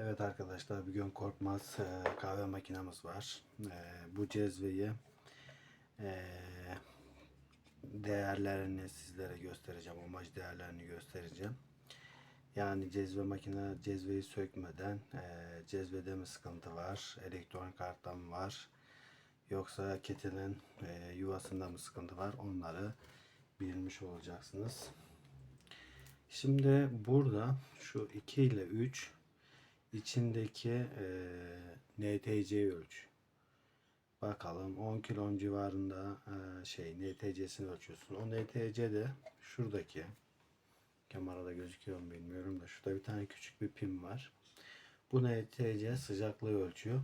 Evet arkadaşlar bugün Korkmaz e, kahve makinamız var. E, bu cezveyi e, değerlerini sizlere göstereceğim. Amacı değerlerini göstereceğim. Yani cezve makine cezveyi sökmeden cezvede mi sıkıntı var? Elektronik kartta mı var? Yoksa ketilin e, yuvasında mı sıkıntı var? Onları bilmiş olacaksınız. Şimdi burada şu 2 ile 3 içindeki e, NTC ölç. Bakalım 10 kilon civarında e, şey NTC'sini ölçüyorsun. O NTC de şuradaki kamerada gözüküyor mu bilmiyorum da şurada bir tane küçük bir pin var. Bu NTC sıcaklığı ölçüyor.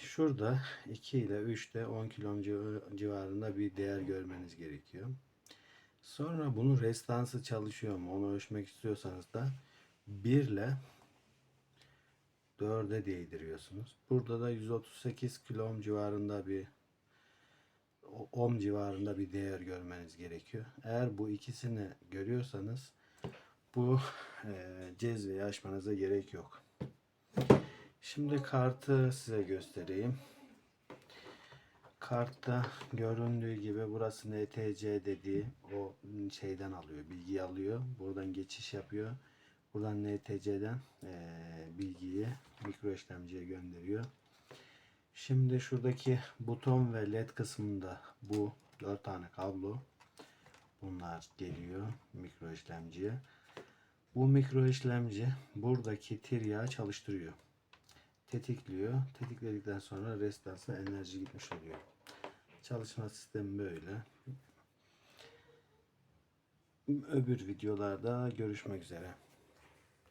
Şurada 2 ile 3'te 10 kilon civ- civarında bir değer görmeniz gerekiyor. Sonra bunun restansı çalışıyor mu? Onu ölçmek istiyorsanız da 1 ile 4'e değdiriyorsunuz. Burada da 138 kilo civarında bir ohm civarında bir değer görmeniz gerekiyor. Eğer bu ikisini görüyorsanız bu e, cezveyi açmanıza gerek yok. Şimdi kartı size göstereyim. Kartta göründüğü gibi burası NTC dediği o şeyden alıyor, bilgi alıyor. Buradan geçiş yapıyor. Buradan NTC'den eee, bilgiyi mikro işlemciye gönderiyor. Şimdi şuradaki buton ve led kısmında bu dört tane kablo bunlar geliyor mikro işlemciye. Bu mikro işlemci buradaki tiryağı çalıştırıyor. Tetikliyor. Tetikledikten sonra restansa enerji gitmiş oluyor. Çalışma sistemi böyle. Öbür videolarda görüşmek üzere.